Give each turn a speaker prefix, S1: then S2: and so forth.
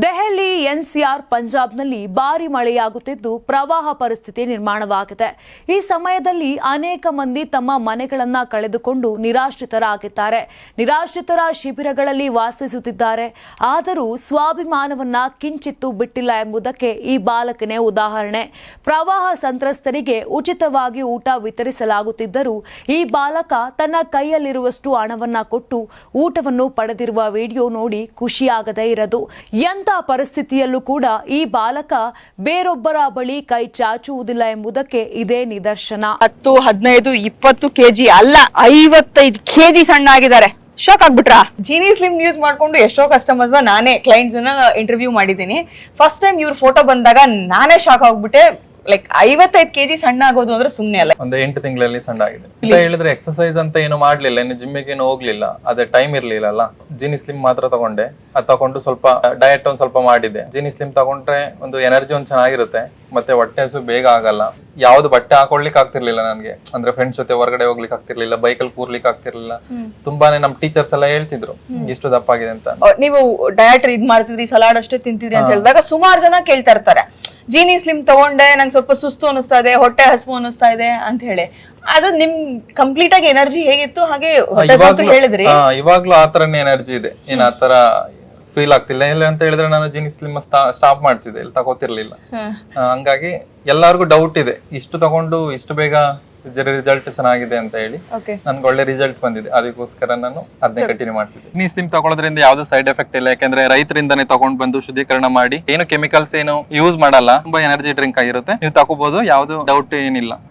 S1: Delhi NCR ಪಂಜಾಬ್ನಲ್ಲಿ ಭಾರಿ ಮಳೆಯಾಗುತ್ತಿದ್ದು ಪ್ರವಾಹ ಪರಿಸ್ಥಿತಿ ನಿರ್ಮಾಣವಾಗಿದೆ. ಈ ಸಮಯದಲ್ಲಿ ಅನೇಕ ಮಂದಿ ತಮ್ಮ ಮನೆಗಳನ್ನು ಕಳೆದುಕೊಂಡು ನಿರಾಶ್ರಿತರಾಗಿದ್ದಾರೆ. ನಿರಾಶ್ರಿತರ ಶಿಬಿರಗಳಲ್ಲಿ ವಾಸಿಸುತ್ತಿದ್ದಾರೆ. ಆದರೂ ಸ್ವಾಭಿಮಾನವನ್ನ ಕಿಂಚಿತ್ತು ಬಿಟ್ಟಿಲ್ಲ ಎಂಬುದಕ್ಕೆ ಈ ಬಾಲಕನೇ ಉದಾಹರಣೆ. ಪ್ರವಾಹ ಸಂತ್ರಸ್ತರಿಗೆ ಉಚಿತವಾಗಿ ಊಟ ವಿತರಿಸಲಾಗುತ್ತಿದ್ದರೂ ಈ ಬಾಲಕ ತನ್ನ ಕೈಯಲ್ಲಿರುವಷ್ಟು ಹಣವನ್ನ ಕೊಟ್ಟು ಊಟವನ್ನು ಪಡೆದಿರುವ ವಿಡಿಯೋ ನೋಡಿ ಖುಷಿಯಾಗದೇ ಇರದು. ಎಂಥ ಪರಿಸ್ಥಿತಿಯಲ್ಲೂ ಕೂಡ ಈ ಬಾಲಕ ಬೇರೊಬ್ಬರ ಬಳಿ ಕೈ ಚಾಚುವುದಿಲ್ಲ ಎಂಬುದಕ್ಕೆ ಇದೇ ನಿದರ್ಶನ.
S2: ಹತ್ತು ಹದಿನೈದು ಇಪ್ಪತ್ತು ಕೆಜಿ ಅಲ್ಲ ಐವತ್ತೈದು ಕೆಜಿ ಸಣ್ಣ ಆಗಿದ್ದಾರೆ. ಶಾಕ್ ಆಗ್ಬಿಟ್ರಾ? ಜೀನಿ ಸ್ಲಿಮ್ ಯೂಸ್ ಮಾಡ್ಕೊಂಡು ಎಷ್ಟೋ ಕಸ್ಟಮರ್ಸ್ ನಾನೇ ಕ್ಲೈಂಟ್ಸ್ ಇಂಟರ್ವ್ಯೂ ಮಾಡಿದ್ದೀನಿ. ಫಸ್ಟ್ ಟೈಮ್ ಇವ್ರ ಫೋಟೋ ಬಂದಾಗ ನಾನೇ ಶಾಕ್ ಆಗ್ಬಿಟ್ಟೆ. ಲೈಕ್ ಐವತ್ತೈದು ಕೆಜಿ ಸಣ್ಣ ಆಗೋದು ಅಂದ್ರೆ ಸುಮ್ನೆ ಅಲ್ಲ.
S3: ಒಂದು ಎಂಟು ತಿಂಗಳಲ್ಲಿ ಸಣ್ಣ ಆಗಿದೆ. ಅಂತ ಹೇಳಿದ್ರೆ ಎಕ್ಸರ್ಸೈಸ್ ಅಂತ ಏನು ಮಾಡ್ಲಿಲ್ಲ ಇನ್ನು ಜಿಮ್ಮಿಗೆ ಏನು ಹೋಗ್ಲಿಲ್ಲ ಅದೇ ಟೈಮ್ ಇರ್ಲಿಲ್ಲ ಅಲ್ಲ. ಜಿನಿ ಸ್ಲಿಮ್ ಮಾತ್ರ ತಗೊಂಡೆ. ಅದ್ ತಗೊಂಡು ಸ್ವಲ್ಪ ಡಯಟ್ ಒಂದ್ ಸ್ವಲ್ಪ ಮಾಡಿದೆ ಜಿನಿ ಸ್ಲಿಮ್ ತಗೊಂಡ್ರೆ ಒಂದು ಎನರ್ಜಿ ಒಂದ್ ಚೆನ್ನಾಗಿರುತ್ತೆ ಮತ್ತೆ ಹೊಟ್ಟೆ ಹಸು ಬೇಗ ಆಗಲ್ಲ. ಯಾವ್ದು ಬಟ್ಟೆ ಹಾಕೊಳ್ಲಿಕ್ಕೆ ಆಗ್ತಿರ್ಲಿಲ್ಲ ನನ್ಗೆ. ಅಂದ್ರೆ ಫ್ರೆಂಡ್ಸ್ ಜೊತೆ ಹೊರಗಡೆ ಹೋಗ್ಲಿಕ್ಕೆ ಆಗ್ತಿರ್ಲಿಲ್ಲ ಬೈಕಲ್ಲಿ ಕೂರ್ಲಿಕ್ಕೆ ಆಗ್ತಿರ್ಲಿಲ್ಲ. ತುಂಬಾನೇ ನಮ್ ಟೀಚರ್ಸ್ ಎಲ್ಲ ಹೇಳ್ತಿದ್ರು ಎಷ್ಟು ದಪ್ಪ ಆಗಿದೆ ಅಂತ.
S2: ನೀವು ಡಯಟ್ ಇದ್ ಮಾಡ್ತಿದ್ರಿ ಸಲಾಡ್ ಅಷ್ಟೇ ತಿಂತಿದ್ರಿ ಅಂತ ಹೇಳಿದಾಗ ಸುಮಾರು ಜನ ಕೇಳ್ತಾ ಇರ್ತಾರೆ. ಜೀನಿ ಸ್ಲಿಮ್ ತಗೊಂಡೆ ನಂಗೆ ಸ್ವಲ್ಪ ಸುಸ್ತು ಅನಿಸ್ತಾ ಇದೆ ಹೊಟ್ಟೆ ಹಸಿವು ಅನಿಸ್ತಾ ಇದೆ ಅಂತ ಹೇಳಿ. ಅದು ನಿಮ್ ಕಂಪ್ಲೀಟ್ ಆಗಿ ಎನರ್ಜಿ ಹೇಗಿತ್ತು? ಹಾಗೆ ಹೊಟ್ಟೆ ಹೇಳಿದ್ರಿ.
S3: ಇವಾಗ್ಲೂ ಆ ತರನೇ ಎನರ್ಜಿ ಇದೆ. ಏನ್ ಆ ತರ ಫೀಲ್ ಆಗ್ತಿಲ್ಲ. ಇಲ್ಲ ಅಂತ ಹೇಳಿದ್ರೆ ನಾನು ಜೀನಿ ಸ್ಲಿಮ್ ಸ್ಟಾಪ್ ಮಾಡ್ತಿದ್ದೆ ಇಲ್ಲಿ ತಗೋತಿರ್ಲಿಲ್ಲ. ಹಂಗಾಗಿ ಎಲ್ಲಾರ್ಗು ಡೌಟ್ ಇದೆ. ಇಷ್ಟು ತಗೊಂಡು ಇಷ್ಟು ಬೇಗ ರಿಸಲ್ಟ್ ಚೆನ್ನಾಗಿದೆ ಅಂತ ಹೇಳಿ
S2: ಓಕೆ
S3: ನನ್ಗೆ ಒಳ್ಳೆ ರಿಸಲ್ಟ್ ಬಂದಿದೆ. ಅದಕ್ಕೋಸ್ಕರ ನಾನು ಅದನ್ನೇ ಕಂಟಿನ್ಯೂ ಮಾಡ್ತಿದ್ದೆ. ನೀ ಸ್ಲಿಮ್ ತಗೊಳ್ಳೋದ್ರಿಂದ ಯಾವ್ದು ಸೈಡ್ ಎಫೆಕ್ಟ್ ಇಲ್ಲ. ಯಾಕಂದ್ರೆ ರೈತರಿಂದನೇ ತಗೊಂಡ್ ಬಂದು ಶುದ್ಧೀಕರಣ ಮಾಡಿ ಏನು ಕೆಮಿಕಲ್ಸ್ ಏನು ಯೂಸ್ ಮಾಡಲ್ಲ ತುಂಬಾ ಎನರ್ಜಿ ಡ್ರಿಂಕ್ ಆಗಿರುತ್ತೆ. ನೀವು ತಗೋಬಹುದು ಯಾವ್ದು ಡೌಟ್ ಏನಿಲ್ಲ.